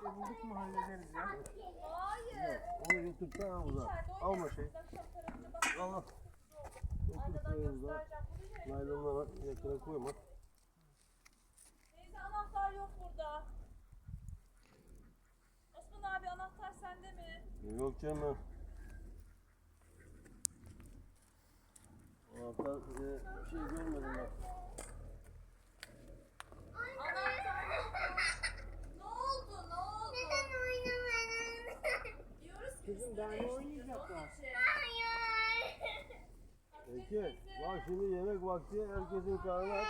şey bulduk mu hallederiz ya. Hayır. Onu götürsene havuza. Alma şey. Al al. Götür havuza. Naylonlara yakına koyma. Neyse anahtar yok burada. Osman abi anahtar sende mi? Yok canım. Anahtar e, bir şey görmedim ben. Hayır. Peki. Bak şimdi yemek vakti herkesin karnı aç.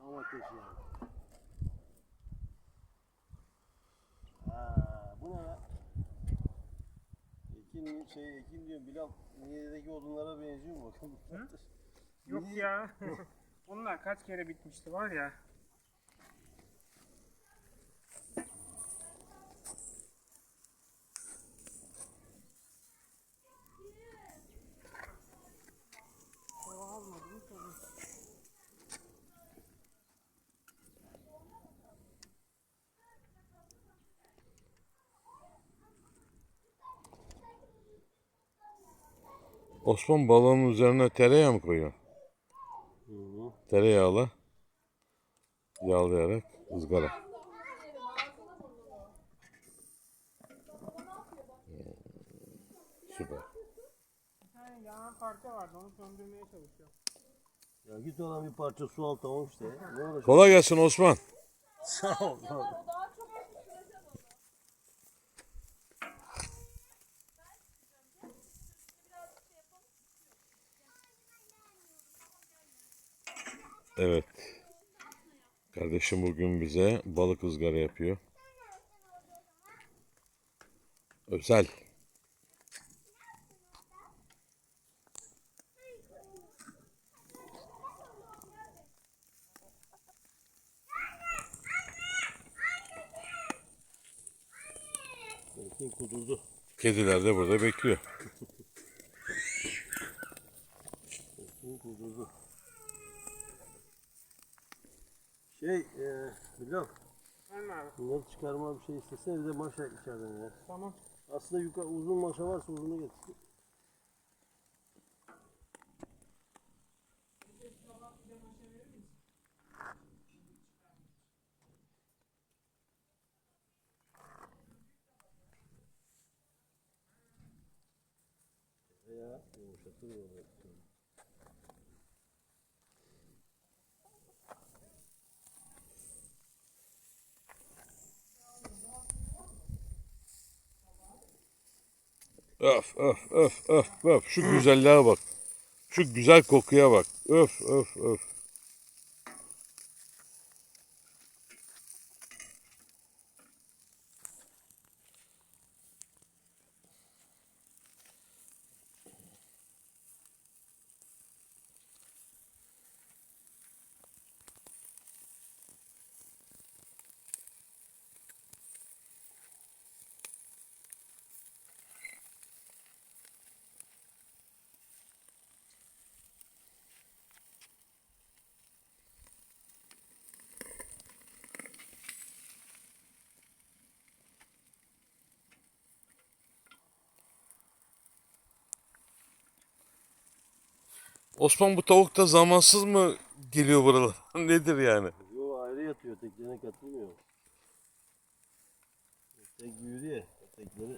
Ama ateş yani. Ekin şey ekin diyor Bilal Niğde'deki odunlara benziyor mu bakalım. Yok ya. Onlar kaç kere bitmişti var ya. Osman balığın üzerine tereyağı mı koyuyor? Hı hı. Tereyağla yağlayarak ızgara. Hmm, Süper. Bir tane yanan parça vardı onu söndürmeye çalışıyorum. Ya git olan bir parça su al tamam işte. Kolay gelsin Osman. Sağ ol. sağ ol. O daha çok süreceğim onu. Evet. Kardeşim bugün bize balık ızgara yapıyor. Özel. Kudurdu. Kediler de burada bekliyor. Kudurdu. Şey, e, Bilal, Ben abi. bunları çıkarma bir şey istesene bir de maşa içeriden ya. Tamam. Aslında yukarı uzun maşa varsa uzunu getir. Veya yumuşatır onu. Öf öf öf öf öf. Şu güzelliğe bak. Şu güzel kokuya bak. Öf öf öf. Osman bu tavuk da zamansız mı geliyor buralara? Nedir yani? Yo ayrı yatıyor teknene katılmıyor. Tek büyüdü ya tekneni.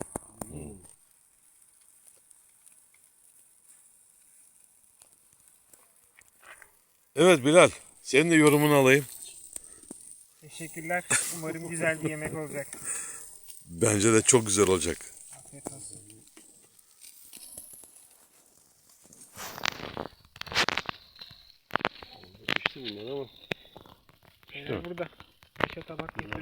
Evet Bilal, senin de yorumunu alayım. Teşekkürler. Umarım güzel bir yemek olacak. Bence de çok güzel olacak. Afiyet olsun eski bunlar ama. İşte. Burada. Köşe tabak.